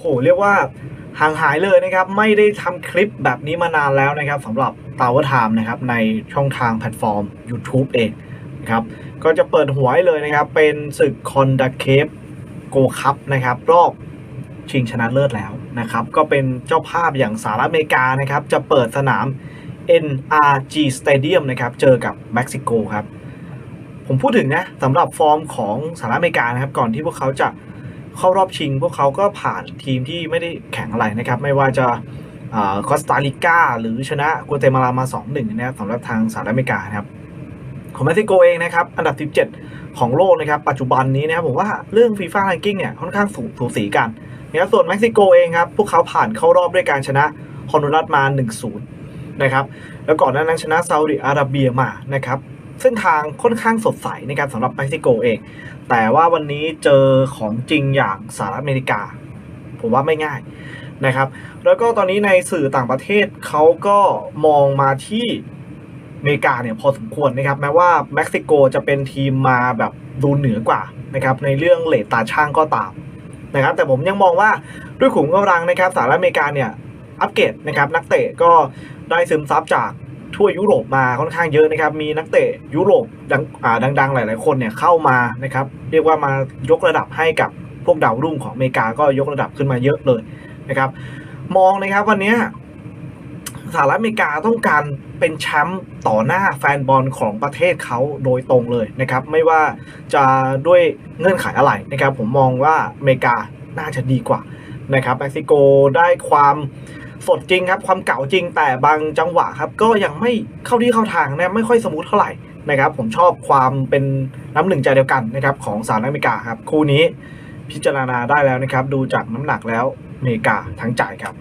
โหเรียกว่าห่างหายเลยนะครับ ไม่ได้ทำคลิปแบบนี้มานานแล้วนะครับสำหรับ Tower Time นะครับในช่องทางแพลตฟอร์ม YouTube เองนะครับก็จะเปิดหัวให้เลยนะครับ เป็นศึกคอนด a เคฟโกคัพนะครับ รอบชิงชนะเลิศแล้วนะครับ ก็เป็นเจ้าภาพอย่างสหรัฐอเมริกานะครับ จะเปิดสนาม NRG Stadium นะครับ เจอกับเม็กซิโกครับ ผมพูดถึงนะสำหรับฟอร์มของสหรัฐอเมริกานะครับ ก่อนที่พวกเขาจะ เข้ารอบชิง พวกเขาก็ผ่านทีมที่ไม่ได้แข่งอะไรนะครับ ไม่ว่าจะคอสตาริกาหรือชนะกัวเตมาลามา 2-1 นะครับสำหรับทางสหรัฐอเมริกานะครับของเม็กซิโกเองนะครับ อันดับ 17 ของโลกนะครับ ปัจจุบันนี้นะครับผมว่าเรื่องฟีฟ่า r ร n กิ้งเนี่ยค่อนข้างสูสูสีกันนะครับส่วนเม็กซิโกเองครับ พวกเขาผ่านเข้ารอบด้วยการชนะฮอนดูรัสมา 1-0 นะครับ แล้วก่อนหน้านั้นชนะซาอุดิอาระเบียมานะครับ เส้นทางค่อนข้างสดใสในะครับสำหรับเม็กซิโกเอง แต่ว่าวันนี้เจอของจริงอย่างสหรัฐอเมริกา ผมว่าไม่ง่ายนะครับ แล้วก็ตอนนี้ในสื่อต่างประเทศเขาก็มองมาที่อเมริกาเนี่ยพอสมควรนะครับ แม้ว่าเม็กซิโกจะเป็นทีมมาแบบดูเหนือกว่านะครับในเรื่องเลทตาช่างก็ตามนะครับ แต่ผมยังมองว่าด้วยขุมกำลังนะครับสหรัฐอเมริกาเนี่ยอัปเกรดนะครับนักเตะก็ได้ซึมซับจาก ทั่วยุโรปมาค่อนข้างเยอะนะครับ มีนักเตะยุโรปดังอ่าดังๆ หลาย ๆ คนเนี่ยเข้ามานะครับ เรียกว่ามายกระดับให้กับพวกดาวรุ่งของอเมริกาก็ยกระดับขึ้นมาเยอะเลยนะครับ มองนะครับวันนี้สหรัฐอเมริกาต้องการเป็นแชมป์ต่อหน้าแฟนบอลของประเทศเขาโดยตรงเลยนะครับ ไม่ว่าจะด้วยเงื่อนไขอะไรนะครับ ผมมองว่าอเมริกาน่าจะดีกว่านะครับเม็กซิโกได้ความ สดจริงครับ ความเก่าจริงแต่บางจังหวะครับ ก็ยังไม่เข้าที่เข้าทางนะไม่ค่อยสมูทเท่าไหร่นะครับ ผมชอบความเป็นน้ำหนึ่งใจเดียวกันนะครับของสหรัฐอเมริกาครับ คู่นี้พิจารณาได้แล้วนะครับ ดูจากน้ำหนักแล้วอเมริกาทั้งจ่ายครับ